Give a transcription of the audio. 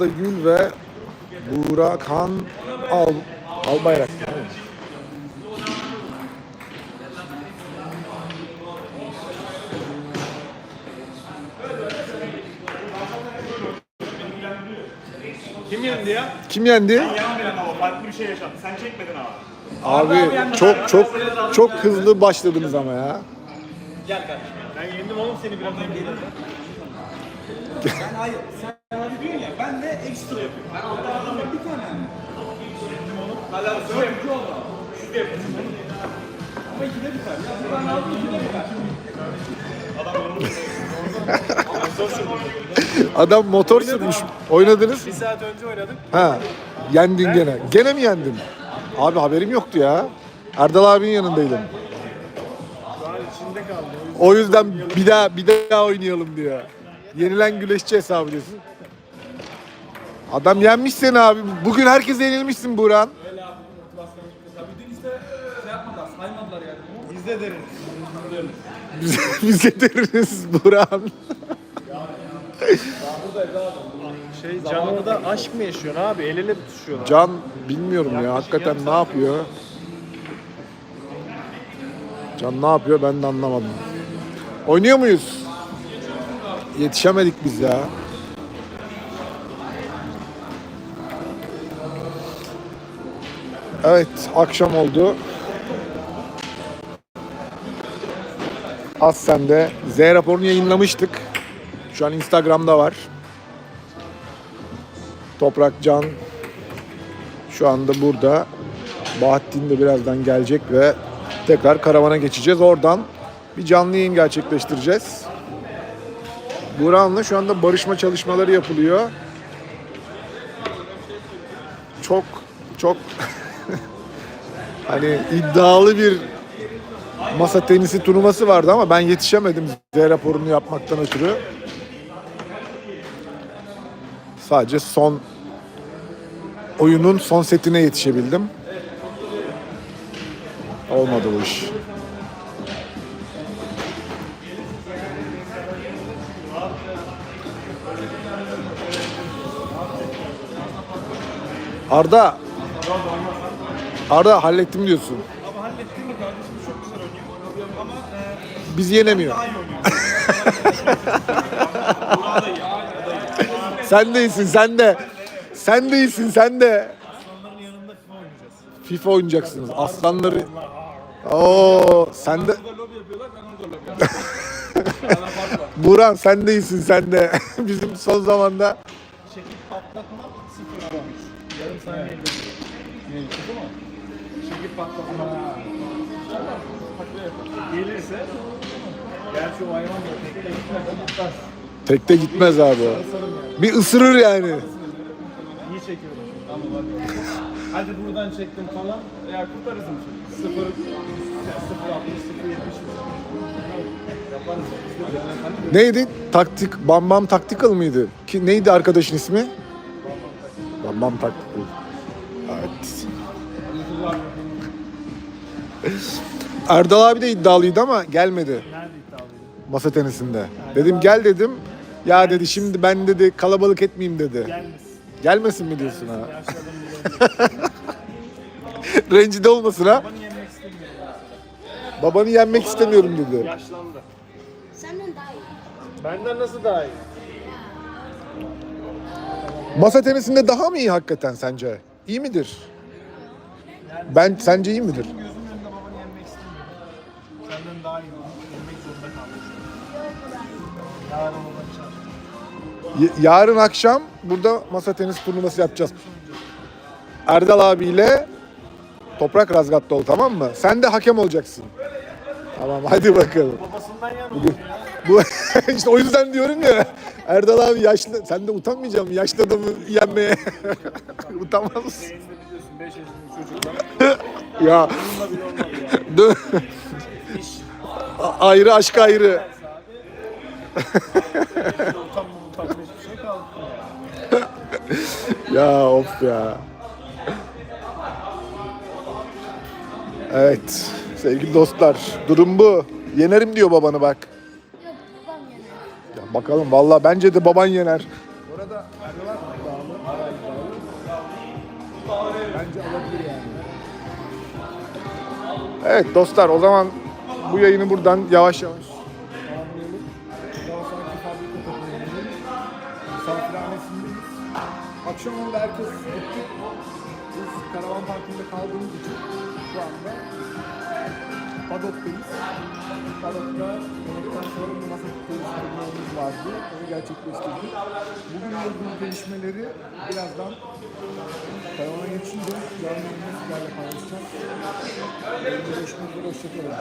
Arda Gül ve Burak Han Al Albayrak. Kim yendi ya? Kim yendi? Yanmayan ama farklı bir şey yaşadı. Sen çekmedin abi. Abi çok çok çok hızlı başladınız ama ya. Gel kardeşim. Ben yendim oğlum seni biraz önce. Ben hayır, sen abi diyorsun ya, ben de ekstra yapıyorum. Ben altta adamda bir tane yani. Hala Dördüncü oldu. Ama ikide biter ya. Bir tane aldım, ikide biter. Adam motor sürmüş. Oynadınız. bir saat önce oynadık. Ha. Yendin gene. Gene mi yendin? Abi haberim yoktu ya. Erdal abinin yanındaydım. O yüzden bir daha bir daha oynayalım diyor. Yenilen güleşçi hesabı diyorsun. Adam yenmiş seni abi. Bugün herkese yenilmişsin Buran. Öyle abi, motivasyon Tabii dün işte şey yapmadılar, saymadılar yani. Biz de deriz. Biz, deriniz Buran. Şey canlıda aşk mı yaşıyorsun abi? El ele mi tutuşuyorlar? Can bilmiyorum ya hakikaten ne yapıyor? Can ne yapıyor ben de anlamadım. Oynuyor muyuz? Yetişemedik biz ya. Evet akşam oldu. Az sende. Z raporunu yayınlamıştık. Şu an Instagram'da var. Toprak Can şu anda burada. Bahattin de birazdan gelecek ve tekrar karavana geçeceğiz. Oradan bir canlı yayın gerçekleştireceğiz. Buran'la şu anda barışma çalışmaları yapılıyor. Çok çok hani iddialı bir masa tenisi turnuvası vardı ama ben yetişemedim Z raporunu yapmaktan ötürü. Sadece son oyunun son setine yetişebildim. Olmadı bu iş. Arda. Arda hallettim diyorsun. Ama hallettin mi kardeşim? Çok güzel oynuyor. Ama e, Biz yenemiyor. daha iyi oynuyor. Sen de iyisin sen de. Sen de iyisin sen de. Onların yanında FIFA oynayacağız. FIFA oynayacaksınız. Aslanları. Oo, sen de. Buran sen de iyisin sen de. Bizim son zamanda Çekip patlatma, sıfır aramış. Yarım saniye Ne, çıktı mı? Takla yapalım. Gelirse Gerçi o hayvan da tekte gitmez. tekte gitmez abi. o. Bir ısırır yani. İyi çekiyorum. Tamam hadi. Hadi buradan çektim falan. Ya kurtarırız mı? Sıfır, sıfır altmış, sıfır yetmiş. Yaparız. Neydi? Taktik, Bam Bam Tactical mıydı? Ki neydi arkadaşın ismi? Bam Bam Tactical. Erdal abi de iddialıydı ama gelmedi Nerede iddialıydı? masa tenisinde. Dedim gel dedim. Ya dedi şimdi ben dedi kalabalık etmeyeyim dedi. Gelmesin. Gelmesin mi diyorsun ha? Yaşlı adamı. Rencide olmasın ha? Babanı yenmek istemiyorum. Babanı yenmek istemiyorum dedi. Yaşlandı. Senden daha iyi. Benden nasıl daha iyi? Masa tenisinde daha mı iyi hakikaten sence? İyi midir? Ben sence iyi midir? Gözümün önünde babanı yenmek istemiyorum. Senden daha iyi babanı yenmek zorunda kaldım. Yarın. Y- akşam burada masa tenis turnuvası yapacağız. Erdal abiyle Toprak Razgatlıoğlu tamam mı? Sen de hakem olacaksın. Tamam hadi bakalım. Babasından yan oluyor ya. Bu işte o yüzden diyorum ya Erdal abi yaşlı sen de utanmayacak mısın yaşlı adamı yenmeye? Utanmaz? Yayında biliyorsun 5 yaşında çocuklar. Ya Bununla bile olmadı ya. dön. A- ayrı aşk ayrı. Utanma utanma hiçbir şey kaldı. ya. Ya of ya. Evet sevgili dostlar durum bu. Yenerim diyor babanı bak. Bakalım valla bence de baban yener. Orada arıyorlar mı? Bence alabilir yani. Evet dostlar o zaman bu yayını buradan yavaş yavaş Akşam oldu herkes gitti. Biz karavan parkında kaldığımız için Padok'tayız. Padok'ta bir masa değiştirmemiz vardı. Onu gerçekleştirdik. Bugün ilgili gelişmeleri birazdan karavana geçince yayında sizlerle paylaşacağız. Görüşmek üzere, hoşçakalın.